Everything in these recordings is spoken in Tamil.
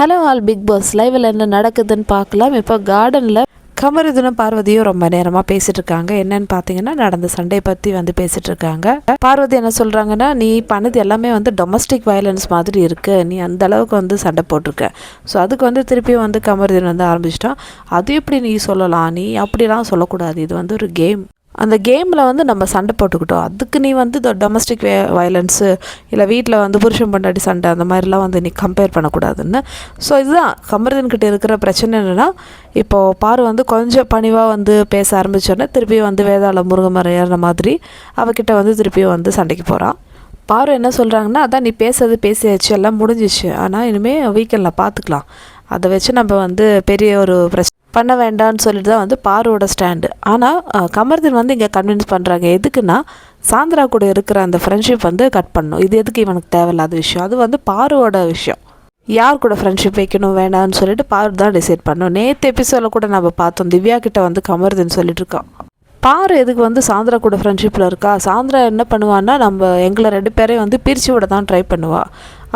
ஹலோ ஆல் பிக் பாஸ் லைவில் என்ன நடக்குதுன்னு பார்க்கலாம். இப்போ கார்டனில் கமருதனும் பார்வதியும் ரொம்ப நேரமாக பேசிட்டு இருக்காங்க என்னன்னு பார்த்தீங்கன்னா நடந்த சண்டை பற்றி வந்து பேசிட்டு இருக்காங்க பார்வதி என்ன சொல்கிறாங்கன்னா நீ பண்ணது எல்லாமே வந்து டொமஸ்டிக் வயலன்ஸ் மாதிரி இருக்கு. நீ அந்த அளவுக்கு வந்து சண்டை போட்டிருக்க. ஸோ அதுக்கு வந்து திருப்பி வந்து கமருதன் வந்து ஆரம்பிச்சிட்டான். அது எப்படி நீ சொல்லலாம்? நீ அப்படிலாம் சொல்லக்கூடாது. இது வந்து ஒரு கேம் அந்த கேமில் வந்து நம்ம சண்டை போட்டுக்கிட்டோம். அதுக்கு நீ வந்து இந்த டொமஸ்டிக் வே வயலன்ஸு இல்லை வீட்டில் வந்து புருஷன் பொண்டாட்டி சண்டை அந்த மாதிரிலாம் வந்து நீ கம்பேர் பண்ணக்கூடாதுன்னு. ஸோ இதுதான். கமருதன்கிட்ட இருக்கிற பிரச்சனை என்னென்னா இப்போது பாரு வந்து கொஞ்சம் பணிவாக வந்து பேச ஆரம்பிச்சோன்னே திருப்பி வந்து வேதாள முருங்கமரம் ஏறுற மாதிரி அவகிட்ட வந்து திருப்பியும் வந்து சண்டைக்கு போகிறான் பாரு என்ன சொல்கிறாங்கன்னா அதான் நீ பேசுறது பேசியாச்சு எல்லாம் முடிஞ்சிச்சு. ஆனால் இனிமேல் வீக்கெண்டில் பார்த்துக்கலாம் அதை வச்சு நம்ம வந்து பெரிய ஒரு பிரச்சனை பண்ண வேண்டாம்னு சொல்லிட்டு தான் வந்து பாரோட ஸ்டாண்டு ஆனால் கமர்தீன் வந்து இங்கே கன்வின்ஸ் பண்ணுறாங்க எதுக்குன்னா சாந்திரா கூட இருக்கிற அந்த ஃப்ரெண்ட்ஷிப் வந்து கட் பண்ணும் இது எதுக்கு இவனுக்கு தேவையில்லாத விஷயம்? அது வந்து பாரோட விஷயம். யார் கூட ஃப்ரெண்ட்ஷிப் வைக்கணும் வேண்டாம்னு சொல்லிட்டு பாரு தான் டிசைட் பண்ணணும். நேற்று எபிசோடில் கூட நம்ம பார்த்தோம். திவ்யா கிட்ட வந்து கமர்தீன் சொல்லிட்டு இருக்கோம் பாரு எதுக்கு வந்து சாந்திரா கூட ஃப்ரெண்ட்ஷிப்பில் இருக்கா? சாந்திரா என்ன பண்ணுவான்னா நம்ம எங்களை ரெண்டு பேரையும் வந்து பிரித்து விட தான் ட்ரை பண்ணுவாள்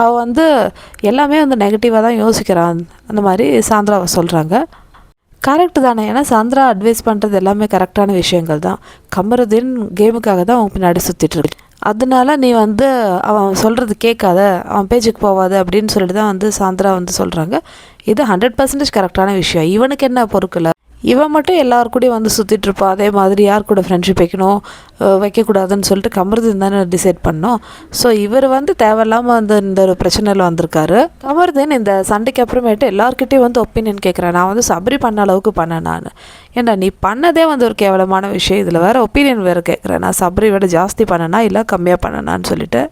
அவள் வந்து எல்லாமே வந்து நெகட்டிவாக தான் யோசிக்கிறான். அந்த மாதிரி சாந்திராவை சொல்கிறாங்க கரெக்டு தானே. ஏன்னா சந்திரா அட்வைஸ் பண்ணுறது எல்லாமே கரெக்டான விஷயங்கள் தான். கமருதீன் கேமுக்காக தான் அவன் பின்னாடி சுற்றிட்டு இருக்கு. அதனால நீ வந்து அவன் சொல்கிறது கேட்காத அவன் பேச்சுக்கு போவாத அப்படின்னு சொல்லிட்டு தான் வந்து சாந்திரா வந்து சொல்கிறாங்க இது ஹண்ட்ரட் பர்சன்டேஜ் கரெக்டான விஷயம். இவனுக்கு என்ன பொறுக்கலை? இவன் மட்டும் எல்லார் கூடயும் வந்து சுற்றிட்டு இருப்பான் அதே மாதிரி யார் கூட ஃப்ரெண்ட்ஷிப் வைக்கணும் வைக்கக்கூடாதுன்னு சொல்லிட்டு கமருதீன் தானே டிசைட் பண்ணோம். ஸோ இவர் வந்து தேவையில்லாமல் வந்து இந்த ஒரு பிரச்சனையில் வந்திருக்காரு. கமருதீன் இந்த சண்டைக்கு அப்புறமேட்டு எல்லாருக்கிட்டையும் வந்து ஒப்பீனியன் கேட்குறேன் நான் வந்து சபரி பண்ண அளவுக்கு பண்ணேன் நான். ஏன்டா நீ பண்ணதே வந்து ஒரு கேவலமான விஷயம். இதில் வேறு ஒப்பீனியன் வேறு கேட்குறேன் நான் சபரி விட ஜாஸ்தி பண்ணனா இல்லை கம்மியாக பண்ணனான்னு சொல்லிட்டு.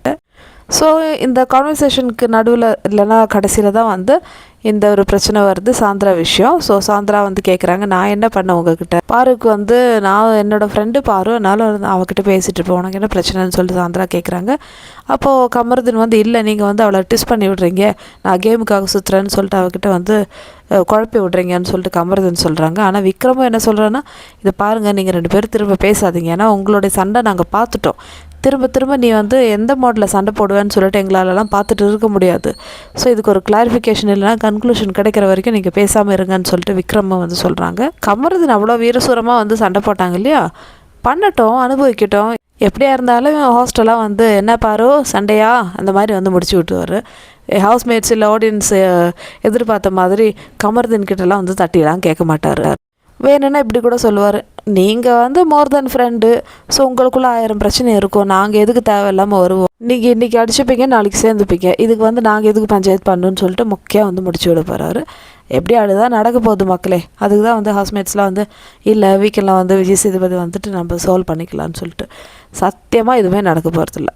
ஸோ இந்த கான்வர்சேஷனுக்கு நடுவில் இல்லைன்னா கடைசியில் தான் வந்து இந்த ஒரு பிரச்சனை வருது சாந்திரா விஷயம். ஸோ சாந்திரா வந்து கேட்குறாங்க நான் என்ன பண்ண உங்ககிட்ட? பாருக்கு வந்து நான் என்னோட ஃப்ரெண்டு பாரு அதனால அவகிட்ட பேசிட்டு இருப்பேன். உனக்கு என்ன பிரச்சனைன்னு சொல்லிட்டு சாந்திரா கேட்குறாங்க அப்போது கமருதன் வந்து இல்லை நீங்கள் வந்து அவளை டிஸ் பண்ணி விடுறீங்க. நான் கேமுக்காக சுற்றுறேன்னு சொல்லிட்டு அவகிட்ட வந்து குழப்பி விட்றீங்கன்னு சொல்லிட்டு கமருதன் சொல்கிறாங்க ஆனால் விக்ரமும் என்ன சொல்கிறேன்னா இதை பாருங்கள் நீங்கள் ரெண்டு பேரும் திரும்ப பேசாதீங்க. ஏன்னா உங்களுடைய சண்டை நாங்கள் பார்த்துட்டோம். திரும்ப திரும்ப நீ வந்து எந்த மாடலில் சண்டை போடுவேன்னு சொல்லிட்டு எங்களாலலாம் பார்த்துட்டு இருக்க முடியாது. ஸோ இதுக்கு ஒரு கிளாரிஃபிகேஷன் இல்லைனா கன்க்ளூஷன் கிடைக்கிற வரைக்கும் நீங்கள் பேசாமல் இருங்கன்னு சொல்லிட்டு விக்ரம வந்து சொல்கிறாங்க கமருதன் அவ்வளோ வீரசூரமாக வந்து சண்டை போட்டாங்க இல்லையா? பண்ணட்டும் அனுபவிக்கட்டும். எப்படியா இருந்தாலும் ஹாஸ்டலாக வந்து என்ன பாரு சண்டையா? அந்த மாதிரி வந்து முடிச்சு விட்டுவார் ஹவுஸ்மேட்ஸ் இல்லை ஆடியன்ஸ் எதிர்பார்த்த மாதிரி கமருதன் கிட்டலாம் வந்து தட்டிலாம் கேட்க மாட்டார். வேணும்னா இப்படி கூட சொல்லுவார். நீங்கள் வந்து மோர் தென் ஃப்ரெண்டு ஸோ உங்களுக்குள்ளே ஆயிரம் பிரச்சனை இருக்கும். நாங்கள் எதுக்கு தேவையில்லாமல் வருவோம்? நீங்கள் இன்றைக்கி அடிச்சுப்பீங்க நாளைக்கு சேர்ந்துப்பீங்க. இதுக்கு வந்து நாங்கள் எதுக்கு பஞ்சாயத்து பண்ணுன்னு சொல்லிட்டு முக்கியம் வந்து முடிச்சு விட போகிறாரு எப்படி அதுதான் நடக்க போகுது மக்களே? அதுக்கு தான் வந்து ஹவுஸ்மேட்ஸ்லாம் வந்து இல்லை வீக்கெண்டில் வந்து விஜய் சேதுபதி வந்துட்டு நம்ம சால்வ் பண்ணிக்கலாம்னு சொல்லிட்டு. சத்தியமாக எதுவுமே நடக்க போகிறதில்ல